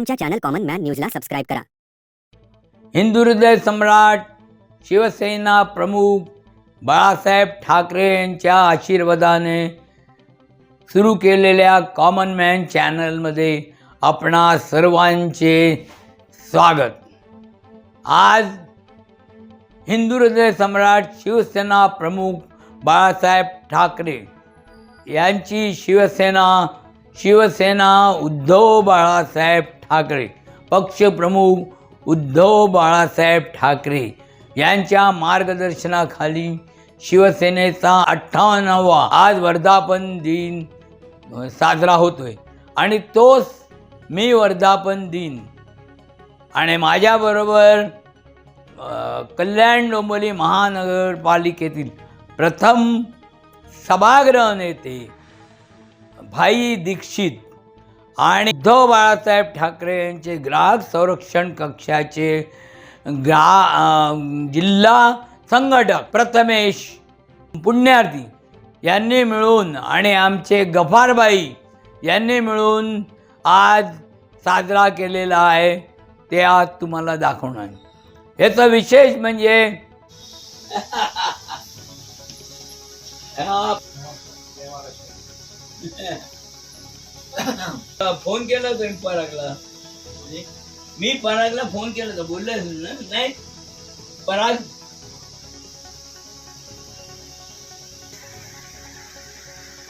आमच्या channel common man न्यूजला subscribe करा. हिंदू हृदय सम्राट शिवसेना प्रमुख बाळासाहेब ठाकरे यांच्या आशीर्वादाने सुरू केलेल्या कॉमन मॅन चॅनलमध्ये आपणा सर्वांचे स्वागत. आज हिंदू हृदय सम्राट शिवसेना प्रमुख बाळासाहेब ठाकरे यांची शिवसेना शिवसेना उद्धव बाळासाहेब ठाकरे पक्षप्रमुख उद्धव बाळासाहेब ठाकरे यांच्या मार्गदर्शनाखाली शिवसेनेचा अठ्ठावन्नावा आज वर्धापन दिन साजरा होतोय. आणि तोच मी वर्धापन दिन. आणि माझ्याबरोबर कल्याण डोंबोली महानगरपालिकेतील प्रथम सभागृह नेते भाई दीक्षित आणि उद्धव बाळासाहेब ठाकरे यांचे ग्राहक संरक्षण कक्षाचे ग्रा जिल्हा संघटक प्रथमेश पुण्यार्थी यांनी मिळून आणि आमचे गफारबाई यांनी मिळून आज साजरा केलेला आहे ते आज तुम्हाला दाखवणार याचं विशेष म्हणजे फोन केला तुम्ही परागला. मी परागला फोन केला तर बोलले ना? नाही. पराग.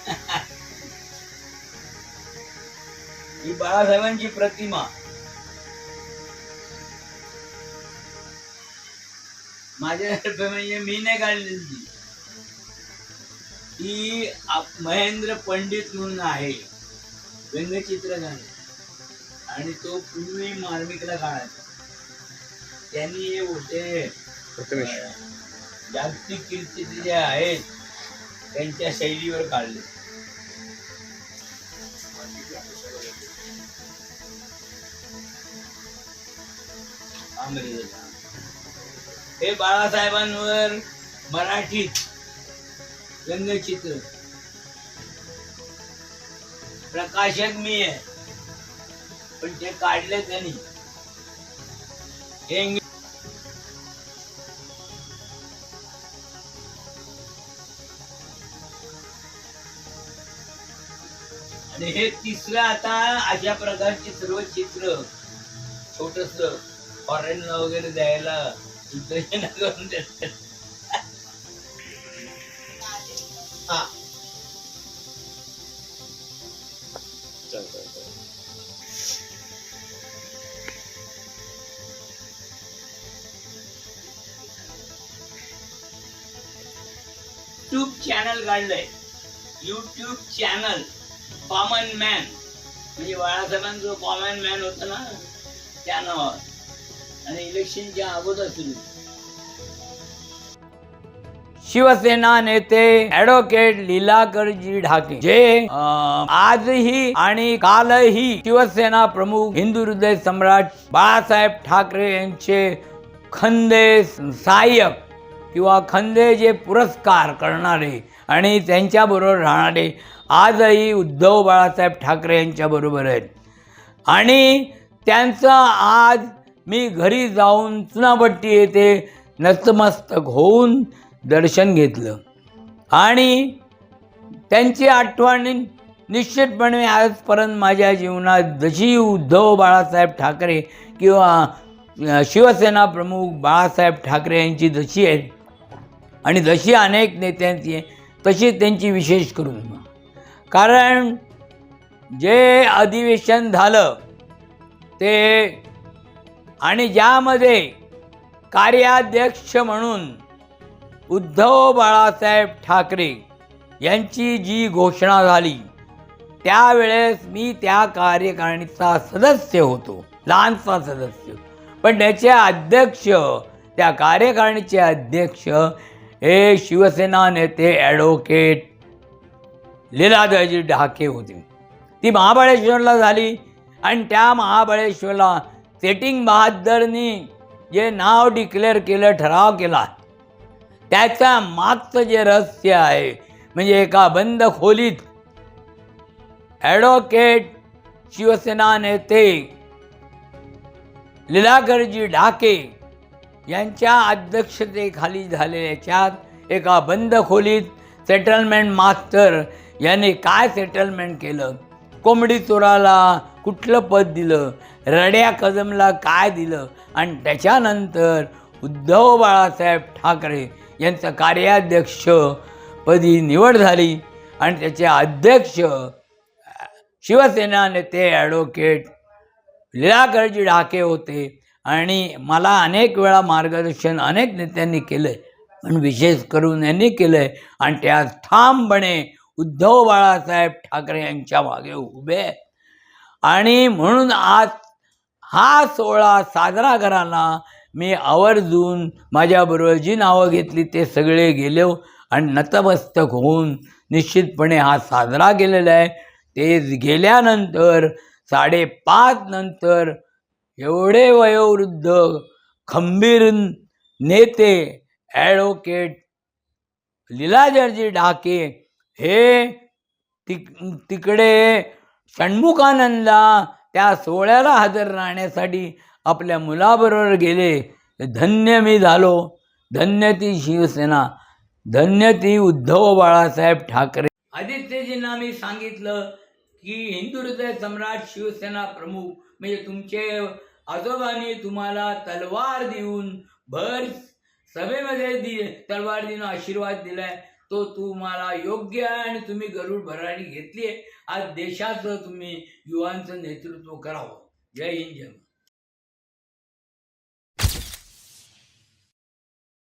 ही बाळासाहेबांची प्रतिमा. माझ्या म्हणजे मी नाही काढलेली आप- महेंद्र पंडित म्हणून आहे. व्यंगचित्रकार आणि तो पूर्वी मार्मिकला काढायचा त्यांनी हे होते जागतिक कीर्ती जे आहेत त्यांच्या शैलीवर काढले. हे बाळासाहेबांवर मराठीत व्यंगचित्र प्रकाशक मी आहे. पण ते काढले त्यांनी हे आणि हे तिसरं आता अशा प्रकारची सर्व चित्र. छोटस. फॉरेनला वगैरे द्यायला करून देतात हा. युट्यूब चॅनल काढलंय. युट्यूब चॅनल कॉमन मॅन म्हणजे बाळासाहेबांचं जो कॉमन मॅन होतं ना त्या नावावर. आणि इलेक्शनच्या अगोदर सुरू. शिवसेना नेते ऍडव्होकेट लीलाकरजी ढाके जे आजही आणि कालही शिवसेना प्रमुख हिंदू हृदय सम्राट बाळासाहेब ठाकरे यांचे खंदे सहाय्यक किंवा खंदे जे पुरस्कार करणारे आणि त्यांच्याबरोबर राहणारे आजही उद्धव बाळासाहेब ठाकरे यांच्याबरोबर आहेत. आणि त्यांचं आज मी घरी जाऊन चुनाभट्टी येथे नतमस्तक होऊन दर्शन घेतलं. आणि त्यांची आठवण निश्चितपणे आजपर्यंत माझ्या जीवनात जशी उद्धव बाळासाहेब ठाकरे किंवा शिवसेना प्रमुख बाळासाहेब ठाकरे यांची जशी आहे आणि जशी अनेक नेत्यांची आहे तशी त्यांची विशेष करून. कारण जे अधिवेशन झालं ते आणि ज्यामध्ये कार्याध्यक्ष म्हणून उद्धव बाळासाहेब ठाकरे यांची जी घोषणा झाली त्यावेळेस मी त्या कार्यकारिणीचा सदस्य होतो लहानसा सदस्य. पण त्याचे अध्यक्ष त्या कार्यकारिणीचे अध्यक्ष हे शिवसेना नेते ॲडव्होकेट लीलाधरजी ढाके होते. ती महाबळेश्वरला झाली आणि त्या महाबळेश्वरला सेटिंग बहादरनी जे नाव डिक्लेअर केलं ठराव केला त्याच्या मागचं जे रहस्य आहे म्हणजे एका बंद खोलीत ॲडव्होकेट शिवसेना नेते लीलाकरजी ढाके यांच्या अध्यक्षतेखाली झालेल्याच्या एका बंद खोलीत सेटलमेंट मास्टर यांनी काय सेटलमेंट केलं? कोंबडी चोराला कुठलं पद दिलं? रड्या कदमला काय दिलं? आणि त्याच्यानंतर उद्धव बाळासाहेब ठाकरे यांचं कार्याध्यक्षपदी निवड झाली आणि त्याचे अध्यक्ष शिवसेना नेते ॲडव्होकेट लीलाकरजी ढाके होते. आणि मला अनेक वेळा मार्गदर्शन अनेक नेत्यांनी केलं आहे पण विशेष करून यांनी केलं आहे आणि त्या ठामपणे उद्धव बाळासाहेब ठाकरे यांच्या मागे उभे आहेत. आणि म्हणून आज हा सोहळा साजरा करायला मी आवर्जून माझ्याबरोबर जी नावं घेतली ते सगळे गेले आणि नतमस्तक होऊन निश्चितपणे हा साजरा केलेला आहे. ते गेल्यानंतर साडेपाच नंतर एवढे वयोवृद्ध खंबीर नेते ॲडव्होकेट लीलाजरजी ढाके हे तिक तिकडे षण्मुखानंदला त्या सोहळ्याला हजर राहण्यासाठी आपल्या मुलाबरोबर गेले धन्य मी झालो. धन्य ती शिवसेना. धन्य ती उद्धव बाळासाहेब ठाकरे. आदित्यजींना मी सांगितलं की हिंदू हृदय सम्राट शिवसेना प्रमुख म्हणजे तुमचे आजोबांनी तुम्हाला तलवार देऊन भर सभेमध्ये दि तलवार देऊन आशीर्वाद दिलाय. तो तुम्हाला योग्य आहे आणि तुम्ही गरुड भरारी घेतली आहे. आज देशाचं तुम्ही युवांचं नेतृत्व करावं. जय हिंद जय